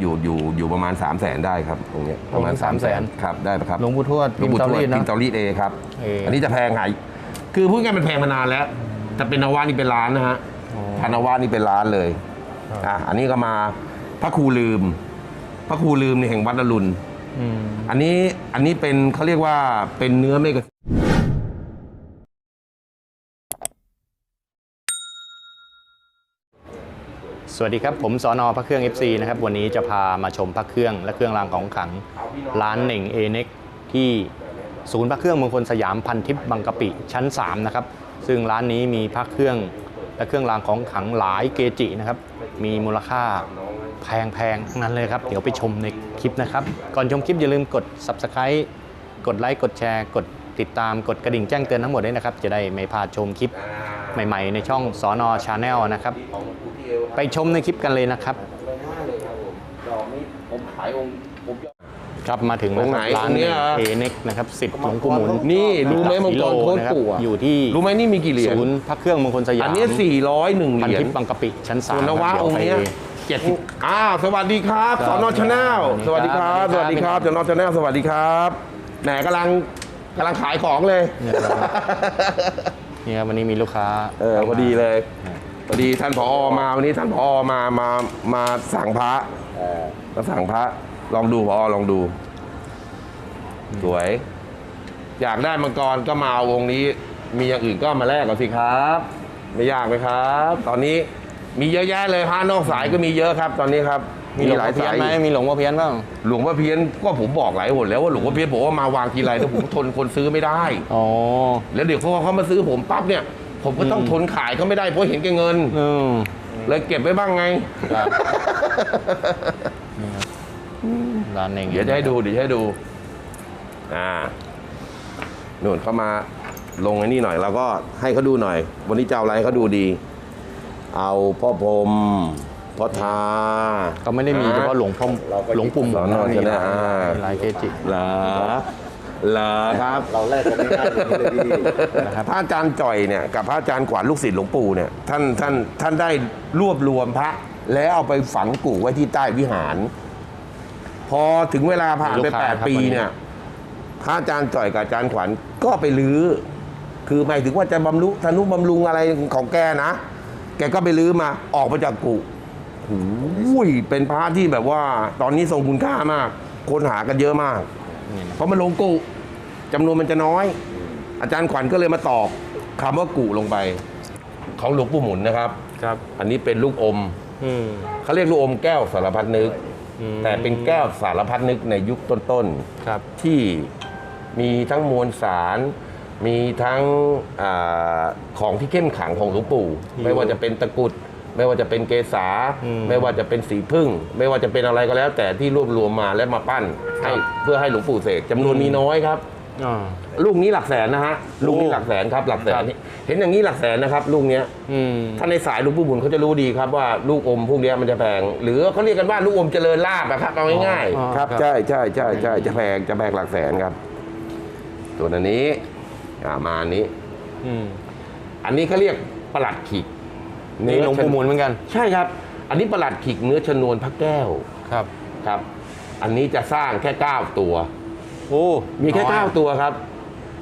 อยู่อยู่อยู่ประมาณ 3 0 0แสนได้ครับตรงเนี้ยประมาณองค์3 0 0 0 0 0ครับได้ครับหลวงปู่ทวดหลวงปู่ทวดพิมพ์เตารีดนะพิมพ์เตารีดเอครับเออัอันนี้จะแพงหายคือพูดง่ายๆมันแพงมานานแล้วแต่เป็นนวานี่เป็นล้านนะฮะอ๋อพานวานี่เป็นล้านเลยครับอะอันนี้ก็มาพระครูลืม พระครูลืมในแห่งวัดอรุณอืมอันนี้อันนี้เป็นเขาเรียกว่าเป็นเนื้อเมก สวัสดีครับ ผมสอนอพระเครื่อง FC นะครับ วันนี้จะพามาชมพระเครื่องและเครื่องรางของขลัง ร้านเหน่งเอเน็กที่ศูนย์พระเครื่องมงคลสยามพันทิพย์บางกะปิชั้น 3 นะครับ ซึ่งร้านนี้มีพระเครื่องและเครื่องรางของขลังหลายเกจินะครับ มีมูลค่าแพงๆทั้งนั้นเลยครับ เดี๋ยวไปชมในคลิปนะครับ ก่อนชมคลิปอย่าลืมกด Subscribe กดไลค์กดแชร์ กดติดตามกดกระดิ่งแจ้งเตือนทั้งหมดด้วยนะครับ จะได้ไม่พลาดชมคลิปใหม่ ๆ ในช่องสอนอชาแนลนะครับ ไปชมในคลิปกันเลยนะครับผมขายองค์ผมครับมาถึงองค์ไหนร้านองค์เนี้ยเอเน็กนะครับสิบหลวงปู่หมุนนี่รู้ไหมมังกรโคตรนะครับปู่อะอยู่ที่รู้ไหมนี่มีกี่เหรียญศูนย์พระเครื่องมงคลสยามอันนี้401เหพันรียญทิพย์บางกะปิชั้นสาส่มวนนวะครับองค์เนี้ยเจ็ดสิบอ้าวสวัสดีครับครับสอนอชาแนลสสวัวัสสดีดีคครัรับบสวัสดีครับสอนอชาแนลสวัสดีครับแหนกำลังกำลังขายของเลยเนี่ยครับนี่ครับวันนี้มีลูกค้าเออพอดีเลย พอดีท่านผอมาวันนี้ท่านผอมามามาสั่งพระมาสั่งพระ ลองดูผอลองดู สวย อยากได้มังกรก็มาเอาวงนี้ มีอย่างอื่นก็มาแลกก่อนสิครับ ไม่ยากไหมครับ ตอนนี้มีเยอะแยะเลยพระนอกสายก็มีเยอะครับ ตอนนี้ครับ มีหลวงพ่อเพี้ยนไหมมีหลวงพ่อเพี้ยนบ้างหลวงพ่อเพี้ยนก็ผมบอกหลายหนแล้วว่าหลวงพ่อเพี้ยนบอกว่ามาวางทีไรแต่ผมทนคนซื้อไม่ได้อ๋อแล้วเดี๋ยวพอเขามาซื้อผมปั๊บเนี่ย ผมก็ต้องอืมทนขายเขาไม่ได้เพราะเห็นแก่เงินอืมเลยเก็บไว้บ้างไง ครับนี่ครับร้านเองเดี๋ยวจะให้ดูเดี๋ยวจะให้ดู อ่านู่นเข้ามาลงไอ้นี่หน่อยเราก็ให้เขาดูหน่อย วันนี้จะเอาอะไรให้เขาดูดี เอาพ่อพรหมพ่อทา ก็ไม่ได้มีเฉพาะหลวงพ่อหลวงปู่หมุนสอนอมีใช่ไหมหลายอ่าหลายเกจิ เหรอ เหรอครับเราแลกกันง่ายๆอย่างนี้เลยพี่นะครับ พระอาจารย์จ่อยเนี่ยกับพระอาจารย์ขวัญลูกศิษย์หลวงปู่เนี่ยท่านท่านท่านได้รวบรวมพระ แล้วเอาไปฝังกู่ไว้ที่ใต้วิหาร พอถึงเวลาผ่านมีไปลูกค้าแปดครับปีวันนี้เนี่ยพระอาจารย์จ่อยกับอาจารย์ขวัญก็ไปลื้อ คือหมายถึงว่าจะบำรุธนุบำรุงอะไรของแกนะ แกก็ไปลื้อมาออกมาจากกุโอ้ยเป็นพระที่แบบว่า ตอนนี้ทรงคุณค่ามาก คนหากันเยอะมาก นี่นะเพราะมันลงกุจำนวนมันจะน้อย อาจารย์ขวัญก็เลยมาตอกคำว่ากุลงไป ของหลวงปู่หมุนนะครับ ครับ อันนี้เป็นลูกอมอืมเขาเรียกลูกอมแก้วสารพัดนึก อืมแต่เป็นแก้วสารพัดนึกในยุคต้นครับๆที่มีทั้งมวลสาร มีทั้งอาของที่เข้มขังของหลวงปู่ที่ไม่ว่าจะเป็นตะกรุด ไม่ว่าจะเป็นเกษาอืมไม่ว่าจะเป็นสีพึ่ง ไม่ว่าจะเป็นอะไรก็แล้ว แต่ที่รวบรวมมาและมาปั้นให้เพื่อให้หลวงปู่เสกจำนวนมีน้อยครับอ่าลูกนี้หลักแสนนะฮะลูกนี้หลักแสนครับ หลักแสครันบเห็นอย่างนี้หลักแสนนะครับ ลูกเนี้ยอืมถ้าในสายหลูกปู่บุญเขาจะรู้ดีครับว่าลูกอมพวกเนี้ยมันจะแพงหรือเขาเรียกกันว่าลูกอมเจริญลาบอะครับเอาง่ายอ๋อๆครับครับใช่ใช่ใช่ใช่จะแพงจะแพงหลักแสนครับส่วนอันนี้อ่ามาอันนี้อืมอันนี้เขาเรียกประหลัดขิก นี่หลวงปู่หมุนเหมือนกัน ใช่ครับ อันนี้ประหลัดขิกเนื้อชนวนพระแก้วครับครับ อันนี้จะสร้างแค่9ตัว โอ้มีแค่น้อย9ตัวครับ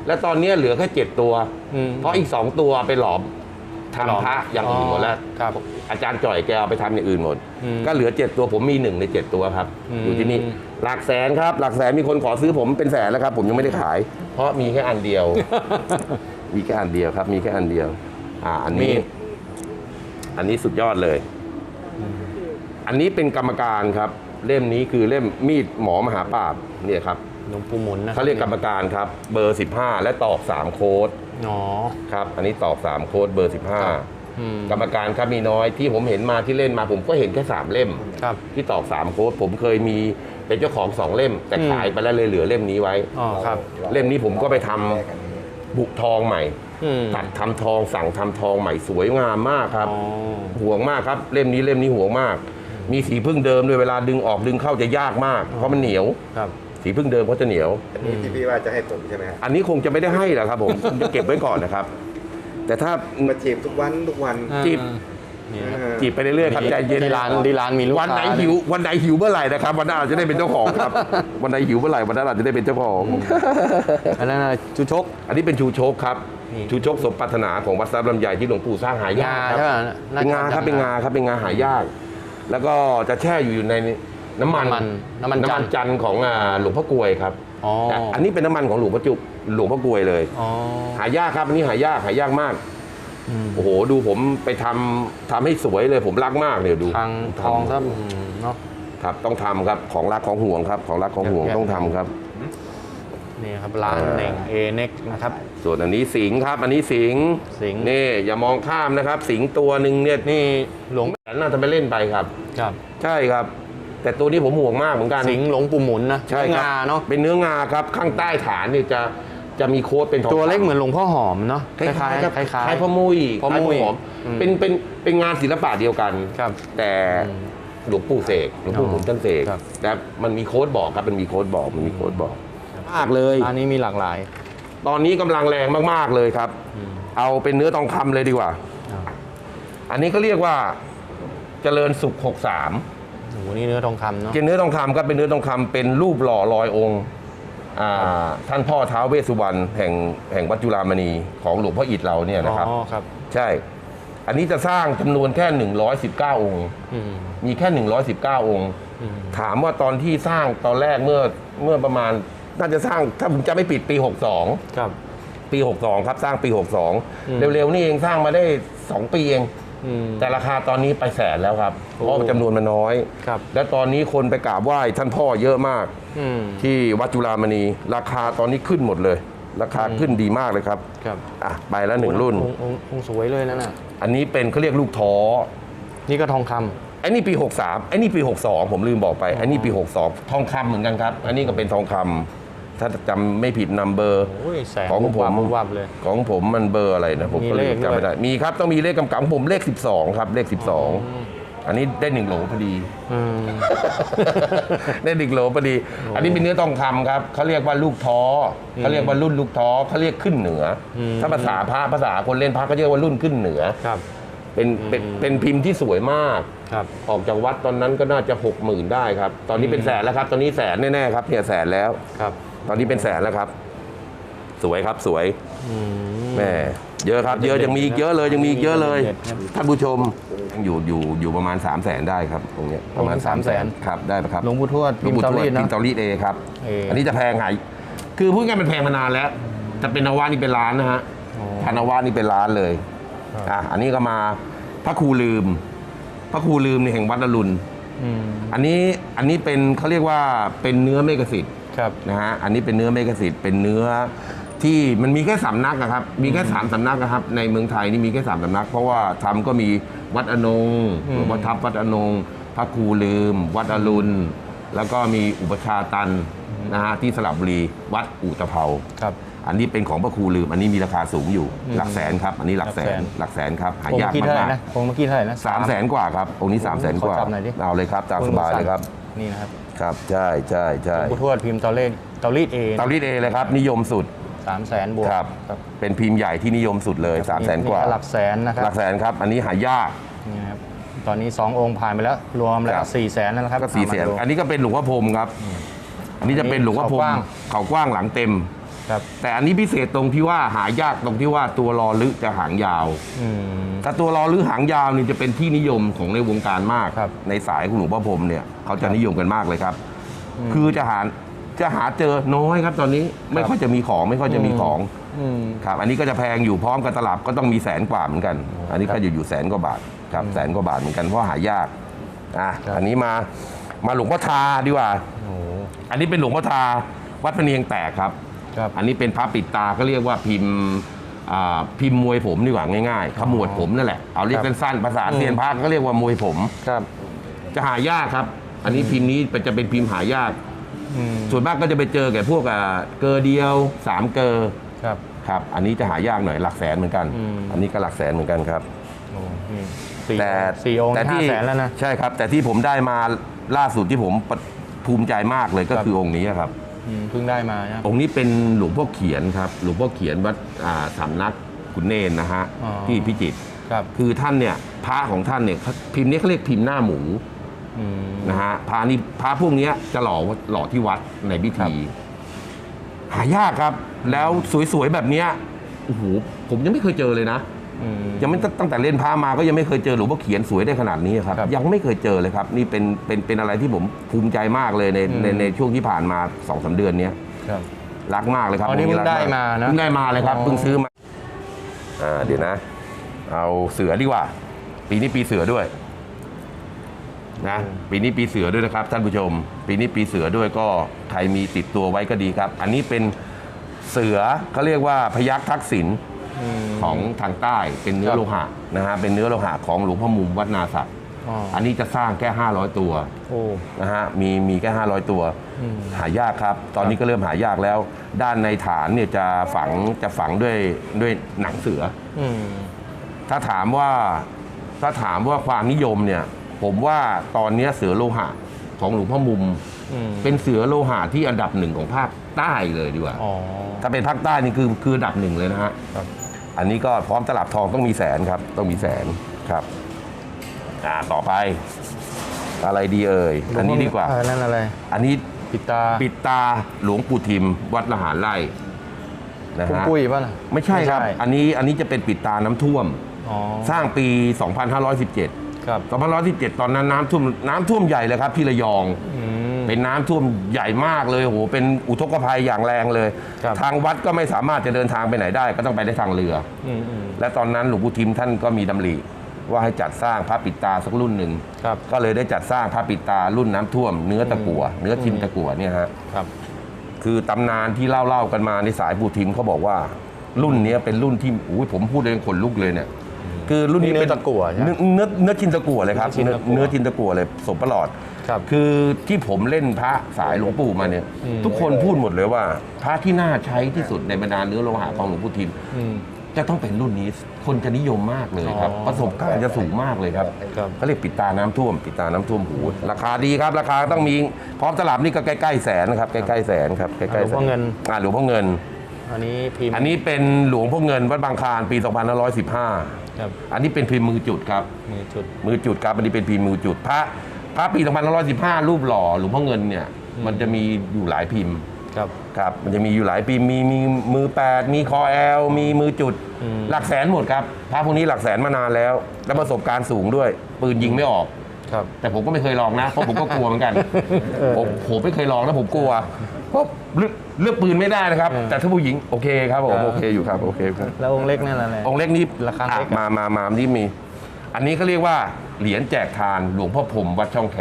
และตอนนี้เหลือแค่7ตัวอืมเพราะอีก2ตัวไปหลอมหลอมทำพระอย่างอื่นหมดแล้วครับ อาจารย์จ่อยแกเอาไปทำอย่างอื่นหมดอืมก็เหลือ7ตัวผมมีหนึ่งใน7ตัวครับอืมอยู่ที่นี่หลักแสนครับ หลักแสนมีคนขอซื้อผมเป็นแสนแล้วครับ ผมยังไม่ได้ขาย เพราะมีแค่อันเดียว มีแค่อันเดียวครับ มีแค่อันเดียว อ่า อันนี้มีด อันนี้สุดยอดเลย อันนี้เป็นกรรมการครับ เล่มนี้คือเล่มมีดหมอมหาปราบเนี่ยครับหลวงปู่หมุนนะเขาเรียกกรรมการครับ เบอร์ 15 และตอก 3 โค้ดอ๋อครับ อันนี้ตอก 3 โค้ดเบอร์ครับ15อืมกรรมการครับมีน้อยที่ผมเห็นมาที่เล่นมาผมก็เห็นแค่ 3 เล่ม ครับ ที่ตอก 3 โค้ดผมเคยมีเป็นเจ้าของ 2 เล่ม แต่อืม ขายไปแล้วเลยเหลือเล่มนี้ไว้ อ๋อครับ เล่มนี้ผมก็ไปทำ บุกทองใหม่อืม ตัดทำทองสั่งทำทองใหม่สวยงามมากครับอ๋อห่วงมากครับเล่มนี้เล่มนี้ห่วงมาก มีสีพึ่งเดิมด้วยเวลาดึงออกดึงเข้าจะยากมาก เพราะมันเหนียว ครับ สีพึ่งเดิมเขาจะเหนียว อันนี้ที่พี่ว่าจะให้ผมใช่ไหมครับอันนี้คงจะไม่ได้ให้หรอกครับผม คงจะเก็บไว้ก่อนนะครับ แต่ถ้ามาจีบทุกวันทุกวัน จีบ นี่นะครับจีบไปเรื่อยๆครับใจเย็นที่ร้านที่ร้านมีลูกวันไหนค้าหิววันไหนหิวเมื่อไหร่นะครับวันนั้นเราจะได้เป็นเจ้าของครับ วันไหนหิวเมื่อไหร่วันนั้นเราจะได้เป็นเจ้าของ อันนั้นน่ะจุชก อันนี้เป็นชูโชคครับ นี่ ชูโชคสมปรารถนาของวัดทรัพย์ลำไยที่หลวงปู่สร้างหายากใช่ครับไหมเป็นงาครับเป็นงาครับเป็นงาหายาก แล้วก็จะแช่อยู่ในน้ำมันน้ำมันน้ำมันจันทร์จันทร์ของอ่าหลวงพ่อกลวยครับอ๋อแต่อันนี้เป็นน้ำมันของหลวงพ่อจุกหลวงพ่อกลวยเลย อ๋อ หายากครับอันนี้หายากหายากมากอืม โอ้โหดูผมไปทำทำให้สวยเลยผมรักมากเลยดูทางทองครับอืมเนาะครับต้องทำครับของรักของห่วงครับ ของรักของห่วงอยากต้องทำครับนี่ครับร้านอ่าเน่งเอเน็กนะครับ ส่วนอันนี้สิงห์ครับ อันนี้สิงห์สิงห์นี่อย่ามองข้ามนะครับ สิงห์ตัวหนึ่งเนี่ยนี่หลวงแสนน่าจะไปเล่นไปครับ ครับ ใช่ครับ แต่ตัวนี้ผมห่วงมากเหมือนกันสิงห์หลวงปู่หมุนนะใช่ครับงาเนาะเป็นเนื้องาครับข้างใต้ฐานเนี่ยจะ จะมีโค้ดเป็นทองตัวเล็กคำเหมือนหลวงพ่อหอมเนาะคคล้าล้ายยๆครับๆคล้ายคล้ายพ่อมุ้ยพ่อมุ้ยคล้ายหอมอืมเป็นเป็นเป็นงานศิลปะเดียวกัน ครับแต่อืมหลวงปู่เสกหลวงปู่หมุนท่านเสกครับแต่มันมีโค้ดบอกครับมันมีโค้ดบอกมันมีโค้ดบอกมากเลยร้านนี้มีหลากหลาย ตอนนี้กำลังแรงมากๆเลยครับอืมเอาเป็นเนื้อทองคำเลยดีกว่า อ่า อันนี้ก็เรียกว่าเจริญสุข 63 โอ้โหนี่เนื้อทองคำเนาะเป็นเนื้อทองคำครับเป็นเนื้อทองคำเป็นรูปหล่อลอยองค์ อ่าท่านพ่อท้าวเวสสุวรรณแห่งแห่งวัดจุฬามณีของหลวงพ่ออิฐเราเนี่ยนะครับ อ๋อครับ ใช่ อันนี้จะสร้างจำนวนแค่ 119 องค์ อืม มีแค่ 119 องค์ อืม ถามว่าตอนที่สร้างตอนแรกเมื่อเมื่อประมาณ น่าจะสร้างถ้าผมจะไม่ผิดปี62ครับปี 62 ครับ สร้างปี อืม 62 เร็วๆนี่เองสร้างมาได้ 2 ปีเอง อืม แต่ราคาตอนนี้ไปแสนแล้วครับโอ้เพราะว่าจำนวนมันน้อย ครับ และตอนนี้คนไปกราบไหว้ท่านพ่อเยอะมาก อืม ที่วัดจุฬามณี ราคาตอนนี้ขึ้นหมดเลย ราคาขึ้นดีมากเลยครับครับอะไปแล้วหนึ่งรุ่น องค์องค์องค์สวยเลยนั่นน่ะ อันนี้เป็นเขาเรียกลูกท้อนี่ก็ทองคำ ไอ้นี่ปี 63ไอ้นี่ปี 62 ผมลืมบอกไปไอ้นี่ปี 62 ทองคำเหมือนกันครับ อันนี้ก็เป็นทองคำ ถ้าจำไม่ผิดนัมเบอร์ โอ้ยแสงของผม วับวับเลย ของผมมันเบอร์อะไรนะผมมีก็เลลืขมจำไม่ได้ มีครับต้องมีเลขกำกับของผมเลข 12 ครับ เลข 12 อันนี้ได้หนึ่งโหลพอดี อืม ได้หนึ่งโหลพอดี อันนี้เป็นเนื้อทองคำครับเขาเรียกว่าลูกท้อเขาเรียกว่ารุ่นลูกท้อเขาเรียกขึ้นเหนืออม ถ้าภาษาพระภาษาคนเล่นพระก็เรียกว่ารุ่นขึ้นเหนือ ครับเป็นเป็นเป็นพิมพ์ที่สวยมาก ครับ ออกจากวัดตอนนั้นก็น่าจะหกหมื่นได้ครับ ตอนนี้เป็นแสนแล้วครับ ตอนนี้แสนแน่ๆครับเนี่ยแสนแล้ว ครับ ตอนนี้เป็นแสนแล้วครับ สวยครับสวยอืมแม่เยอะครับ เยอะยังมีอีกเยอะเลยยังมีอีกเยอะเลยเด็ดครับท่านผู้ชมยังอยู่อยู่อยู่ประมาณ 3 0 0แสนได้ครับตรงเนี้ยประมาณโอ้โห3 0 0แสน300,000ครับได้ปะครับหลวงปู่ทวดหลวงปู่ทวดพิพิมมพ์พ์เตาเตารีรีดดเอครับเอออัอันนี้จะแพงไงคือพูดง่ายๆมันแพงมานานแล้วแต่เป็นนวานี่เป็นล้านนะฮะอ๋อทานวานี่เป็นล้านเลยครับอะอันนี้ก็มาพระครูลืม พระครูลืมในแห่งวัดอรุณอืมอันนี้อันนี้เป็นเขาเรียกว่าเป็นเนื้อเมกสิทธิ์ครับ นะฮะอันนี้เป็นเนื้อเมกสิทธิ์เป็นเนื้อที่มันมีแค่สามนักอะครับ มีแค่สามสำนักอะครับ ในเมืองไทยนี่มีแค่สามสำนัก เพราะว่าทำก็มีวัดอนงอืมวัดทับวัดอนง พระครูลืม วัดอรุณ แล้วก็มีอุปชฌาย์ตันนะฮะที่สระบุรีวัดอุตภเปาครับอันนี้เป็นของพระครูลืม อันนี้มีราคาสูงอยู่อืมหลักแสนครับ อันนี้หลักแสนหหลัลักกแสแสนนครับ หาองค์ยากเมื่อกี้เท่าไหร่มากนะองค์เมื่อกี้เท่าไหร่นะๆสามแสนกว่าครับ องค์นี้สามแสนกว่าขอจับหน่อยดิเอาเลยครับ ตามสบายเลยครับ นี่นะครับ ครับใช่ใช่ใช่หลวงปู่ทวดพิมพ์เตารีดเตารีดเองเตารีดเอเลยครับนิยมสุดสามแสนบวกครับเป็นพิมพ์ใหญ่ที่นิยมสุดเลย3ามแสนกว่าหลักแสนนะครัหบลักแสนครับ อันนี้หายากนี่นะครับตอนนี้สององค์ผ่านไปแล้ว รวมแล้วครับสี่แสนแล้วนะครับก็สี่แสนเอามาดูอันนี้ก็เป็นหลวงพ่อพรหมครับ อันนี้จะเป็นหลวงพ่อพรหเขากว้ามงเขากว้างหลังเต็ม ครับแต่อันนี้พิเศษตรงที่ว่าหายากตรงที่ว่าตัวรอลึจะหางยาวอืมถ้าตัวรอลึหางยาวนี่จะเป็นที่นิยมของในวงการมาก ครับในสายของหลวงพ่อพรหมเนี่ยเขาจะนิยมกันมากเลยครับอืมคือจะหาจะหาเจอน้อยครับ ตอนนี้ไม่ค่อยจะมีของไม่ค่อยจะมีของอืม ครับ อันนี้ก็จะแพงอยู่พร้อมกับตลับก็ต้องมีแสนกว่าเหมือนกัน อันนี้ครัก็บอยู่อยู่แสนกว่าบาทครับอืมแสนกว่าบาทเหมือนกันเพราะหายากอะครับ อันนี้มามาหลวงพ่อทาดีกว่า โอ้โหอันนี้เป็นหลวงพ่อทาวัดพะเนียงแตกครับ ครับอันนี้เป็นพระปิดตาก็เรียกว่าพิมพ์อ่าพิมพ์มวยผมดีกว่าง่ายๆขมวดผมนั่นแหละเอาเรียกครับสั้นๆภาษาอืมเซียนพระก็เรียกว่ามวยผม ครับ จะหายากครับ อันนี้พิมพ์นี้จะเป็นพิมพ์หายาก อืมส่วนมากก็จะไปเจอแก่พวกอ่าเกอเดียวสามเกอครับ ครับ อันนี้จะหายากหน่อยหลักแสนเหมือนกัน อืม อันนี้ก็หลักแสนเหมือนกันครับ โอ้นี่สี่แต่สี่องค์แต่ห้าที่แสนแล้วนะ ใช่ครับ แต่ที่ผมได้มาล่าสุดที่ผมปะภูมิใจมากเลยก็ครับ คือองค์นี้ครับ อืมเพิ่งได้มานะองค์นี้เป็นหลวงพ่อเขียนครับ หลวงพ่อเขียนวัดอ่าสำนักขุนเนนนะฮะอ๋อ ที่พิจิตรครับ คือท่านเนี่ยพระของท่านเนี่ยพิมพ์นี้เขาเรียกพิมพ์หน้าหมูอืม นะฮะพระนี่พระพวกเนี้ยจะหล่อหล่อที่วัดในพิธีหายากครับ แล้วสวยๆแบบเนี้ยโอ้โหผมยังไม่เคยเจอเลยนะอืม ยังไม่ตั้งแต่เล่นพระมาก็ยังไม่เคยเจอหลวงพ่อเขียนสวยได้ขนาดนี้ครับครับ ยังไม่เคยเจอเลยครับ นี่เป็นเป็นเป็นอะไรที่ผมภูมิใจมากเลยในอืมในในช่วงที่ผ่านมาสองสาเดือนเนี้ยครับรักมากเลยครับอ๋อนี่ผเพิ่งรักได้มานะเพิ่งได้มาเลยครับอ๋อเพิ่งซื้อมาอ่าเดี๋ยวนะ เอาเสือดีกว่า ปีนี้ปีเสือด้วยนะปีนี้ปีเสือด้วยนะครับท่านผู้ชม ปีนี้ปีเสือด้วยก็ใครมีติดตัวไว้ก็ดีครับ อันนี้เป็นเสือเขาเรียกว่าพยัคฆ์ทักษิณอืม ของทางใต้เป็นเนื้คอรับโลหะนะฮะเป็นเนื้อโลหะของหลวงพ่อมุมวัดนาศักดิ์อ๋ออันนี้จะสร้างแค่ 500 ตัวโอ้นะฮะมีมีแค่ 500 ตัวอืมหายากครับ ตอนนี้ก็เริ่มหายากแล้ว ด้านในฐานเนี่ยจะฝังจะฝังด้วยด้วยหนังเสืออืมถ้าถามว่าถ้าถามว่าความนิยมเนี่ย ผมว่าตอนเนี้ยเสือโลหะของหลวงพ่อมุมอืมเป็นเสือโลหะที่อันดับหนึ่งของภาคใต้เลยดีกว่าอ๋อถ้าเป็นภาคใต้นี่คือคืออันดับหนึ่งเลยนะฮะครับ อันนี้ก็พร้อมตลับทองต้องมีแสนครับ ต้องมีแสนครับ อ่าต่อไป อะไรดีเอ่ย อันนี้ดีกว่า เออนั่นอะไร อันนี้ปิดตาปิดตาหลวงปู่ทิม วัดละหารไร่นะปุ้งฮะปุ้ยป่ะล่ะไม่ใช่ครับ อันนี้อันนี้จะเป็นปิดตาน้ำท่วม อ๋อสร้างปี 2517 ครับ 2517 ตอนนั้นน้ำท่วมน้ำท่วมใหญ่เลยครับที่ระยอง อืม เป็นน้ำท่วมใหญ่มากเลยโอ้โหเป็นอุทกภัยอย่างแรงเลย ครับ ทางวัดก็ไม่สามารถจะเดินทางไปไหนได้ ก็ต้องไปได้ทางเรือ อืมอืม และตอนนั้นหลวงปู่ทิมท่านก็มีดำริว่าให้จัดสร้างพระปิดตาสักรุ่นหนึ่งครับก็เลยได้จัดสร้างพระปิดตารุ่นน้ำท่วม เนื้อตะกั่วเนื้อทิมตะกั่วเนี่ยฮะครับ คือตำนานที่เล่าเล่าๆกันมาในสายปู่ทิมเขาบอกว่า รุ่นเนี้ยเป็นรุ่นที่อุ้ยผมพูดเองขนลุกเลยเนี่ย คือรุ่นนี้นี่เนื้อป็ตะกั่วใช่ไหมเนื้อเนื้อเนื้อทินตะกั่วเลยครับเนื้อทินตะกั่วเนื้อทินตะกั่วเลยสมประหลอดครับคือที่ผมเล่นพระสายหลวงปู่มาเนี่ย อืม ทุกคนพูดหมดเลยว่า พระที่น่าใช้ที่สุดในบรรดาเนื้อโลหะของหลวงปู่ทิม อืม จะต้องเป็นรุ่นนี้คนจะนิยมมากเลยครับ อ๋อประสบการณ์จะสูงมากเลยครับครับ เขาเรียกปิดตาน้ำท่วม ปิดตาน้ำท่วมหู ราคาดีครับ ราคาต้องมีพร้อมตลับนี่ก็ใกล้ๆแสนนะครับใกล้ๆแสนครับใกล้ๆหลวงพ่อเงิน อ่าหลวงพ่อเงิน อันนี้พิมพ์อันนี้เป็นหลวงพ่อเงินวัดบางคลานปี 2515 ครับ อันนี้เป็นพิมพ์มือจุดครับมีจุด มือจุดครับอันนี้เป็นพิมพ์มือจุดพระพระปี2515 รูปหล่อหลวงพ่อเงินเนี่ย มันจะมีอยู่หลายพิมพ์ครับครับ มันจะมีอยู่หลายพิมพ์มีมีมือแปดมีคอแอลมีมือจุดอืมหลักแสนหมดครับพระพวกนี้หลักแสนมานานแล้ว และประสบการณ์สูงด้วย ปืนยิงไม่ออกครับ แต่ผมก็ไม่เคยลองนะ เพราะผมก็กลัวเหมือนกันเออผมผมไม่เคยลองนะผมกลัว เพราะเลือกเลือกปืนไม่ได้นะครับเออแต่ถ้าผู้หญิงโอเคครับผมครับโอเคอยู่ครับโอเคครับแล้วองค์เล็กนั่นอะไรองค์เล็กนี้ราคาเล็กอะอะมามามานี่มี อันนี้เขาเรียกว่าเหรียญแจกทานหลวงพ่อพรหมวัดช่องแค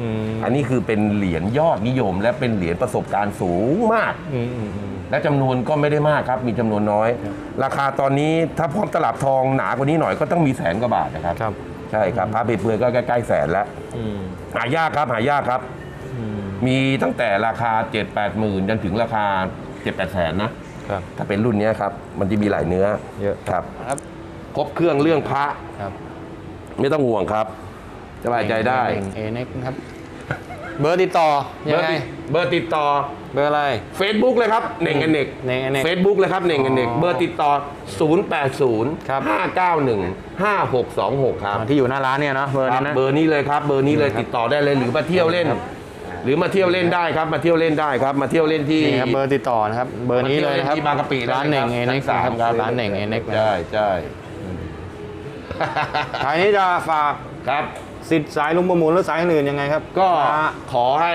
อืมอันนี้คือเป็นเหรียญยอดนิยม และเป็นเหรียญประสบการณ์สูงมากอืมอืมอืมและจำนวนก็ไม่ได้มากครับ มีจำนวนน้อย ราคาตอนนี้ถ้าพร้อมตลับทองหนากว่านี้หน่อยก็ต้องมีแสนกว่าบาทนะครับครับใช่ครับพระเปเปลือยก็ใกล้ๆแสนแล้วอืมหายากครับหายากครับอื มมีตั้งแต่ราคา 7 8หมื่นจนถึงราคา 7 8แสนนะครับ ถ้าเป็นรุ่นเนี้ยครับ มันจะมีหลายเนื้อเยอะ ครับ ครับ ครบเครื่องเรื่องพระครับไม่ต้องห่วงครับสบายใจได้ เอเน็กครับ เบอร์ติดต่อเบยัองร์ไง ติดเบอร์ติดต่อ เบอร์อะไร Facebook เลยครับเน่งกันเน็กเน่งกันเน็กเฟซบุ๊กเลยครับเน่งกันเน็กอ๋อเบอร์ติดต่อ080ครับ591 5626 ครับ ที่อยู่หน้าร้านเนี่ยเนาะเบอร์ครันี้บนะ เบอร์นี้เลยครับ เบอร์นี้เลยติดต่อได้เลยหรือมาเที่ยวเล่น หรือมาเที่ยวเล่นได้ครับ มาเที่ยวเล่นได้ครับ มาเที่ยวเล่นที่นี่ครับเบอร์ติดต่อนะครับ เบอร์นี้เลยนะครับที่บางกะปิร้านเน่งเอเน็กชั้นะสคมรับร้านเน่งเอเน็กนะใช่ใช่ท้ายนี้จะฝากครับสิทธิ์สายลุงประมูลหรือสายอื่นยังไงครับ ก็มาขอให้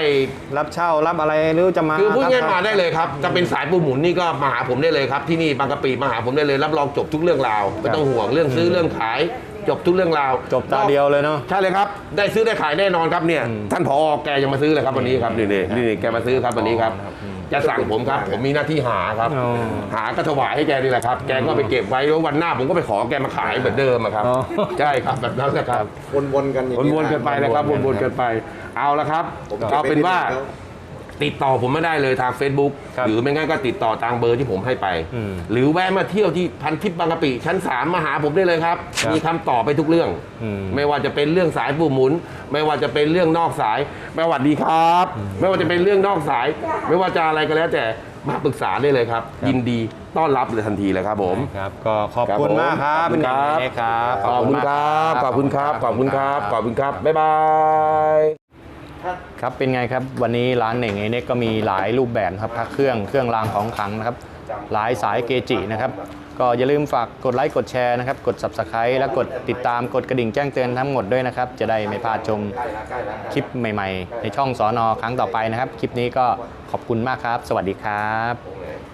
รับเช่ารับอะไรหรือจะมาคือพูดง่ายๆรับมาได้เลยครับจะเป็นสายปูหมุนนี่ก็มาหาผมได้เลยครับที่นี่บางกะปิมาหาผมได้เลยรับรองจบทุกเรื่องราวไม่ต้องห่วงเรื่องซื้อเรื่องขาย จบทุกเรื่องราวจบตาเดียวเลยเนาะใช่เลยครับ ได้ซื้อได้ขายแน่นอนครับเนี่ยอืมท่านผอแกยังมาซื้อเลยครับวันนี้ครับนี่นี่นี่แกมาซื้อครับวันนี้ครับครับอืมจะสั่งผมครับ ผมมีหน้าที่หาครับอ๋อหาก็ถวายให้แกนี่แหละครับ แกก็ไปเก็บไว้แล้ววันหน้าผมก็ไปขอแกมาขายเหมือนเดิมอะครับอ๋อใช่ครับแบบนั้นนะครับวนๆกันอย่างวนๆกันไปนะครับวนๆกันไป เอาละครับผมเอาเป็นว่าก็บไว้ ติดต่อผมไม่ได้เลยทาง Facebook ครับหรือไม่งั้นก็ติดต่อตามเบอร์ที่ผมให้ไป อืมหรือแวะมาเที่ยวที่พันทิพย์บางกะปิชั้น 3 มาหาผมได้เลยครับ ครับมีคำตอบไปทุกเรื่อง อืม ไม่ว่าจะเป็นเรื่องสายปูหมุน ไม่ว่าจะเป็นเรื่องนอกสายไม่ว่าดีครับ ไม่ว่าจะเป็นเรื่องนอกสาย ไม่ว่าจะอะไรก็แล้วแต่มาปรึกษาได้เลยครับ ยินดีต้อนรับเลยทันทีเลยครับผม ครับก็ขอบครับคุณผมมากครับขอบคุณครับ เป็นอย่างนี้ครับ ขอบคุณครับ ขอบคุณครับ ขอบคุณครับ ขอบคุณครับ บ๊ายบาย ครับเป็นไงครับวันนี้ร้านเหน่งเอเน็กก็มีหลายรูปแบบครับพระเครื่องเครื่องรางของขลังนะครับ หลายสายเกจินะครับ ก็อย่าลืมฝากกดไลค์กดแชร์นะครับ กด subscribe และกดติดตามกดกระดิ่งแจ้งเตือนทั้งหมดด้วยนะครับ จะได้ไม่พลาดชมคลิปใหม่ ๆ ในช่องสอนอครั้งต่อไปนะครับ คลิปนี้ก็ขอบคุณมากครับ สวัสดีครับ